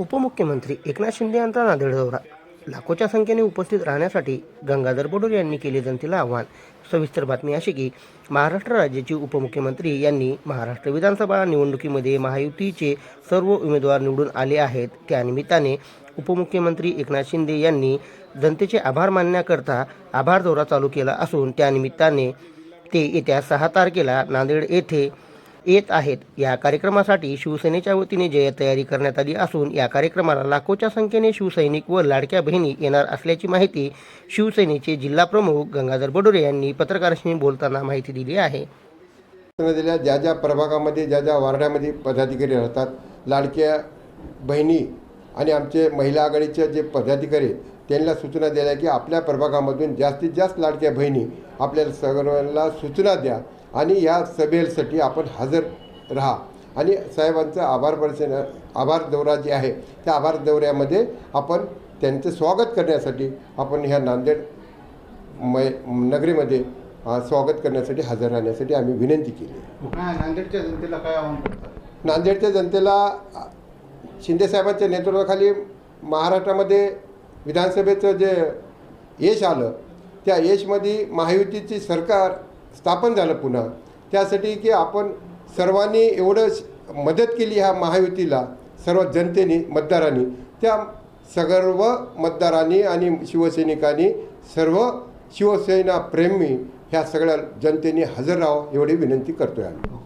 उपमुख्यमंत्री एकनाथ शिंदे यांचा नांदेड दौरा. लाखोच्या संख्येने उपस्थित राहण्यासाठी गंगाधर बोडोर यांनी केले जनतेला आव्हान. सविस्तर बातमी अशी की महाराष्ट्र राज्याचे उपमुख्यमंत्री यांनी महाराष्ट्र विधानसभा निवडणुकीमध्ये महायुतीचे सर्व उमेदवार निवडून आले आहेत. त्यानिमित्ताने उपमुख्यमंत्री एकनाथ शिंदे यांनी जनतेचे आभार मानण्याकरता आभार दौरा चालू केला असून त्यानिमित्ताने ते येत्या सहा तारखेला नांदेड येथे येत आहेत. या कार्यक्रमासाठी शिवसेनेच्या वतीने जय तयारी करण्यात आली असून या कार्यक्रमाला लाखोच्या संख्येने शिवसैनिक व लाडक्या बहिणी येणार असल्याची माहिती शिवसेनेचे जिल्हा प्रमुख गंगाधर बडोरे यांनी पत्रकारांशी बोलताना माहिती दिली आहे. दिल्या ज्या ज्या प्रभागामध्ये ज्या ज्या वार्डामध्ये पदाधिकारी राहतात लाडक्या बहिणी आणि आमचे महिला आघाडीचे जे पदाधिकारी त्यांना सूचना दिल्या की आपल्या प्रभागामधून जास्तीत जास्त लाडक्या बहिणी आपल्याला सर्वांना सूचना द्या. आणि या सभेसाठी आपण हजर राहा. आणि साहेबांचा आभार परिचय आभार दौरा जे आहे त्या आभार दौऱ्यामध्ये आपण त्यांचं स्वागत करण्यासाठी आपण ह्या नांदेड मै नगरीमध्ये स्वागत करण्यासाठी हजर राहण्यासाठी आम्ही विनंती केली. नांदेडच्या जनतेला काय आव्हान नांदेडच्या जनतेला शिंदेसाहेबांच्या नेतृत्वाखाली महाराष्ट्रामध्ये विधानसभेचं जे यश आलं त्या यशमध्ये महायुतीची सरकार स्थापन झालं पुन्हा. त्यासाठी की आपण सर्वांनी एवढं श- मदत केली ह्या महायुतीला सर्व जनतेने मतदारांनी. त्या सर्व मतदारांनी आणि शिवसैनिकांनी सर्व शिवसेना प्रेमी ह्या सगळ्या जनतेने हजर राहावं एवढी विनंती करतोय आम्ही.